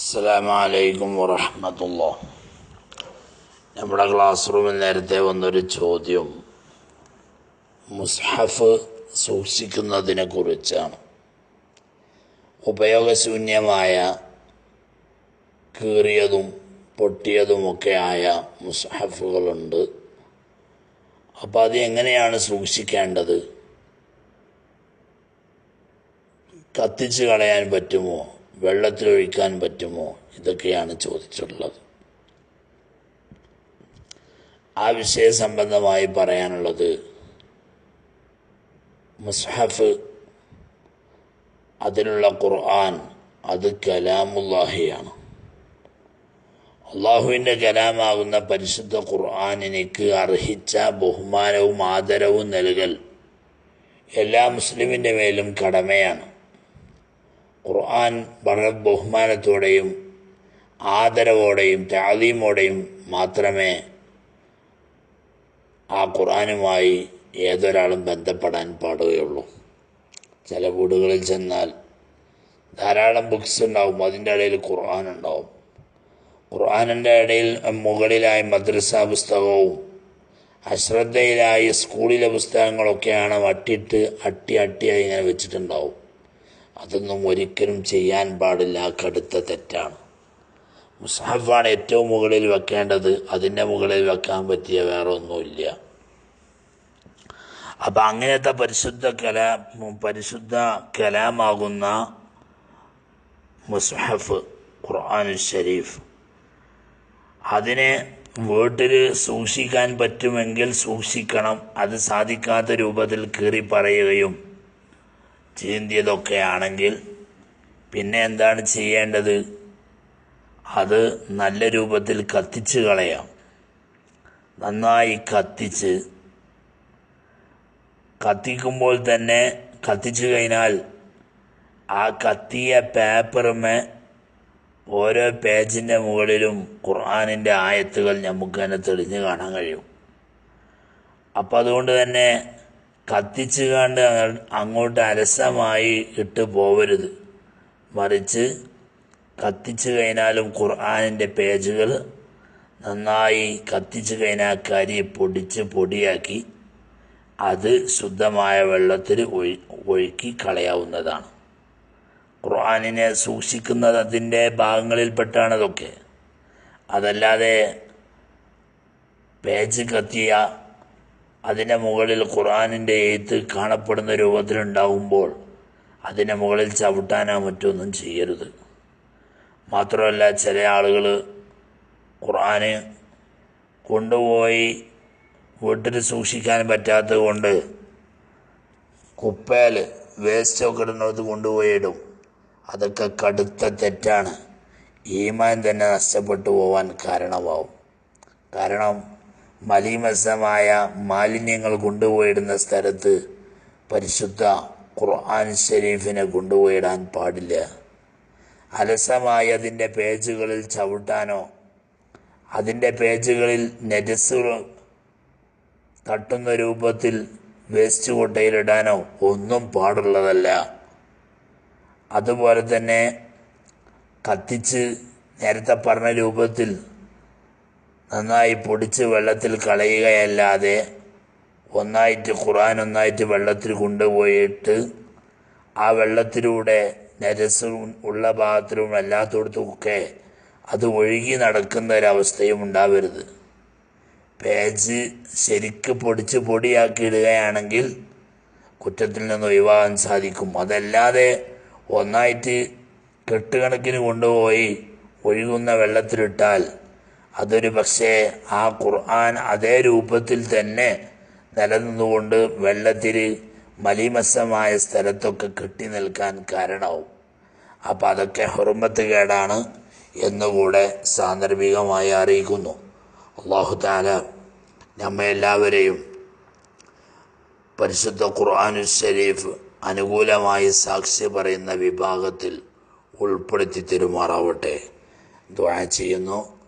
അസ്സലാമലൈക്കും വറഹമത്തുള്ള നമ്മുടെ ക്ലാസ് റൂമിൽ നേരത്തെ വന്നൊരു ചോദ്യം. മുസ്ഹഫ് സൂക്ഷിക്കുന്നതിനെ കുറിച്ചാണ്. ഉപയോഗശൂന്യമായ കീറിയതും പൊട്ടിയതുമൊക്കെ ആയ മുസ്ഹഫുകളുണ്ട്. അപ്പോൾ അത് എങ്ങനെയാണ് സൂക്ഷിക്കേണ്ടത്? കത്തിച്ച് കളയാൻ പറ്റുമോ? വെള്ളത്തിലൊഴിക്കാൻ പറ്റുമോ? ഇതൊക്കെയാണ് ചോദിച്ചിട്ടുള്ളത്. ആ വിഷയ സംബന്ധമായി പറയാനുള്ളത് മുസ്ഹഫ് അതിനുള്ള ഖുർആൻ അത് കലാമുല്ലാഹിയാണ്. അള്ളാഹുവിന്റെ കലാമാകുന്ന പരിശുദ്ധ ഖുർആാനിനിക്ക് അർഹിച്ച ബഹുമാനവും ആദരവും നൽകൽ എല്ലാ മുസ്ലിമിന്റെ മേലും കടമയാണ്. ഖുർആൻ വളരെ ബഹുമാനത്തോടെയും ആദരവോടെയും താലീമോടെയും മാത്രമേ ആ ഖുർആനുമായി ഏതൊരാളും ബന്ധപ്പെടാൻ പാടുകയുള്ളൂ. ചില വീടുകളിൽ ചെന്നാൽ ധാരാളം ബുക്സ് ഉണ്ടാവും അതിന്റെ ഇടയിൽ ഖുർആൻ ഉണ്ടാവും. ഖുർആാനിന്റെ ഇടയിൽ മുകളിലായി മദ്രസ പുസ്തകവും അശ്രദ്ധയിലായി സ്കൂളിലെ പുസ്തകങ്ങളൊക്കെയാണ് വട്ടിട്ട് അട്ടി അട്ടിയായി ഇങ്ങനെ വെച്ചിട്ടുണ്ടാവും. അതൊന്നും ഒരിക്കലും ചെയ്യാൻ പാടില്ല. കടുത്ത തെറ്റാണ്. മുസ്ഹഫാണ് ഏറ്റവും മുകളിൽ വെക്കേണ്ടത്. അതിന്റെ മുകളിൽ വെക്കാൻ പറ്റിയ വേറെ ഒന്നുമില്ല. അപ്പം അങ്ങനത്തെ പരിശുദ്ധ കലാ പരിശുദ്ധ കലാമാകുന്ന മുസ്ഹഫ് ഖുർആൻ ഷരീഫ് അതിനെ വീട്ടിൽ സൂക്ഷിക്കാൻ പറ്റുമെങ്കിൽ സൂക്ഷിക്കണം. അത് സാധിക്കാത്ത രൂപത്തിൽ കീറി പറയുകയും ചീന്തിയതൊക്കെ ആണെങ്കിൽ പിന്നെ എന്താണ് ചെയ്യേണ്ടത്? അത് നല്ല രൂപത്തിൽ കത്തിച്ച് കളയാം. നന്നായി കത്തിച്ച്. കത്തിക്കുമ്പോൾ തന്നെ കത്തിച്ചു കഴിഞ്ഞാൽ ആ കത്തിയ പേപ്പറുമേ ഓരോ പേജിന്റെ മുകളിലും ഖുർആാനിന്റെ ആയത്തുകൾ നമുക്ക് തന്നെ തെളിഞ്ഞ് കാണാൻ കഴിയും. അപ്പം അതുകൊണ്ട് തന്നെ കത്തിച്ച് കണ്ട് അങ്ങോട്ട് അലസമായി ഇട്ട് പോവരുത്. മറിച്ച് കത്തിച്ച് കഴിഞ്ഞാലും ഖുർആാനിന്റെ പേജുകൾ നന്നായി കത്തിച്ച് കഴിഞ്ഞാൽ കരി പൊടിച്ച് പൊടിയാക്കി അത് ശുദ്ധമായ വെള്ളത്തിൽ ഒഴി ഒഴുക്കി കളയാവുന്നതാണ്. ഖുർആാനിനെ സൂക്ഷിക്കുന്നത് അതിന്റെ ഭാഗങ്ങളിൽപ്പെട്ടാണ് അതൊക്കെ. അതല്ലാതെ പേജ് കത്തിയ അതിന്റെ മുകളിൽ ഖുറാനിന്റെ എഴുത്ത് കാണപ്പെടുന്ന രൂപത്തിലുണ്ടാകുമ്പോൾ അതിന്റെ മുകളിൽ ചവിട്ടാനോ മറ്റൊന്നും ചെയ്യരുത്. മാത്രമല്ല ചില ആളുകൾ ഖുർആന് കൊണ്ടുപോയി വീട്ടിൽ സൂക്ഷിക്കാൻ പറ്റാത്തത് കൊണ്ട് കുപ്പയിൽ വേസ്റ്റൊക്കെ ഇടുന്നത് കൊണ്ടുപോയി ഇടും. അതൊക്കെ കടുത്ത തെറ്റാണ്. ഈമാൻ തന്നെ നഷ്ടപ്പെട്ടു പോവാൻ കാരണമാവും. കാരണം മലീമസമായ മാലിന്യങ്ങൾ കൊണ്ടുപോയിടുന്ന സ്ഥലത്ത് പരിശുദ്ധ ഖുർആൻ ഷെരീഫിനെ കൊണ്ടുപോയിടാൻ പാടില്ല. അലസമായി അതിന്റെ പേജുകളിൽ ചവിട്ടാനോ അതിന്റെ പേജുകളിൽ നെജസ്സുകൾ തട്ടുന്ന രൂപത്തിൽ വേസ്റ്റ് കൊട്ടയിലിടാനോ ഒന്നും പാടുള്ളതല്ല. അതുപോലെ തന്നെ കത്തിച്ച് നേരത്തെ പറഞ്ഞ രൂപത്തിൽ നന്നായി പൊടിച്ച് വെള്ളത്തിൽ കളയുകയല്ലാതെ ഒന്നായിട്ട് ഖുറാൻ ഒന്നായിട്ട് വെള്ളത്തിൽ കൊണ്ടുപോയിട്ട് ആ വെള്ളത്തിലൂടെ നരസും ഉള്ള ഭാഗത്തിലും അല്ലാത്തടത്തുമൊക്കെ അത് ഒഴുകി നടക്കുന്ന ഒരവസ്ഥയും ഉണ്ടാവരുത്. പേജ് ശരിക്ക് പൊടിച്ച് പൊടിയാക്കി ഇടുകയാണെങ്കിൽ കുറ്റത്തിൽ നിന്ന് ഒഴിവാകാൻ സാധിക്കും. അതല്ലാതെ ഒന്നായിട്ട് കെട്ടുകണക്കിന് കൊണ്ടുപോയി ഒഴുകുന്ന വെള്ളത്തിലിട്ടാൽ അതൊരു പക്ഷേ ആ ഖുർആൻ അതേ രൂപത്തിൽ തന്നെ നിലനിന്നുകൊണ്ട് വെള്ളത്തിൽ മലിമസമായ സ്ഥലത്തൊക്കെ കെട്ടി നിൽക്കാൻ കാരണമാവും അപ്പം അതൊക്കെ ഹുറുമത്ത് കേടാണ് എന്നുകൂടെ സാന്ദർഭികമായി അറിയിക്കുന്നു. അള്ളാഹു താല നമ്മെ എല്ലാവരെയും പരിശുദ്ധ ഖുർആാനു ഷരീഫ് അനുകൂലമായി സാക്ഷി പറയുന്ന വിഭാഗത്തിൽ ഉൾപ്പെടുത്തി തെരുമാറാവട്ടെ. ദ്വാ ചെയ്യുന്നു.